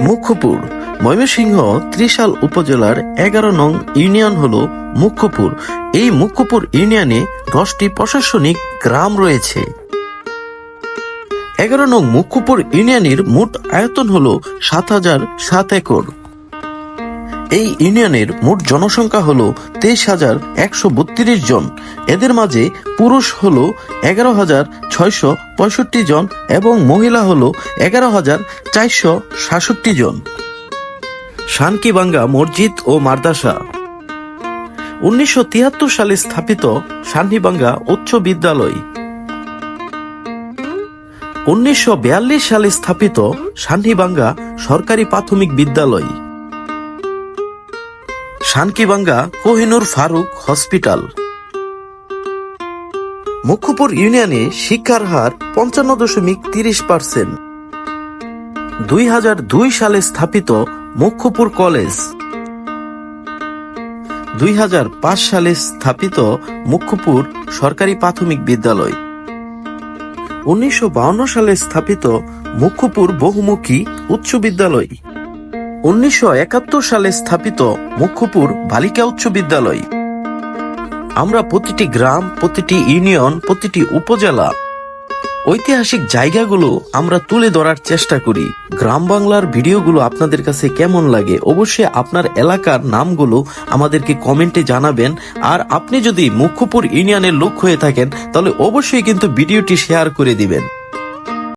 মুখ্যপুর, ময়মনসিংহ, ত্রিশাল উপজেলার এগারো নং ইউনিয়ন হল মুখ্যপুর। এই মুখ্যপুর ইউনিয়নে দশটি প্রশাসনিক গ্রাম রয়েছে। এগারো নং মুখ্যপুর ইউনিয়নের মোট আয়তন হল সাত হাজার সাত একর। এই ইউনিয়নের মোট জনসংখ্যা হল তেইশ হাজার একশো বত্রিশ জন। এদের মাঝে পুরুষ হল এগারো হাজার ছয়শো পঁয়ষট্টি জন এবং মহিলা হল এগারো হাজার চারশো সাতষট্টি জন। শানকিবাঙ্গা মসজিদ ও মাদ্রাসা। উনিশশো তিয়াত্তর সালে স্থাপিত শান্তিবাঙ্গা উচ্চ বিদ্যালয়। উনিশশো বিয়াল্লিশ সালে স্থাপিত শান্তিবাঙ্গা সরকারি প্রাথমিক বিদ্যালয়। শানকিবাঙ্গা কোহিনুর ফারুক হসপিটাল। মুখ্যপুর ইউনিয়নে শিক্ষার হার পঞ্চান্ন দশমিক তিরিশ পার্সেন্ট। দুই হাজার দুই সালে স্থাপিত মুখ্যপুর কলেজ। দুই হাজার পাঁচ সালে স্থাপিত মুখ্যপুর সরকারি প্রাথমিক বিদ্যালয়। উনিশশো সালে স্থাপিত মুখ্যপুর বহুমুখী উচ্চ বিদ্যালয়। উনিশশো একাত্তর সালে স্থাপিত মুখ্যপুর বালিকা উচ্চ বিদ্যালয়। আমরা প্রতিটি গ্রাম, প্রতিটি ইউনিয়ন, প্রতিটি উপজেলা, ঐতিহাসিক জায়গাগুলো আমরা তুলে ধরার চেষ্টা করি। গ্রাম বাংলার ভিডিওগুলো আপনাদের কাছে কেমন লাগে অবশ্যই আপনার এলাকার নামগুলো আমাদেরকে কমেন্টে জানাবেন। আর আপনি যদি মুখ্যপুর ইউনিয়নের লোক হয়ে থাকেন, তাহলে অবশ্যই কিন্তু ভিডিওটি শেয়ার করে দিবেন।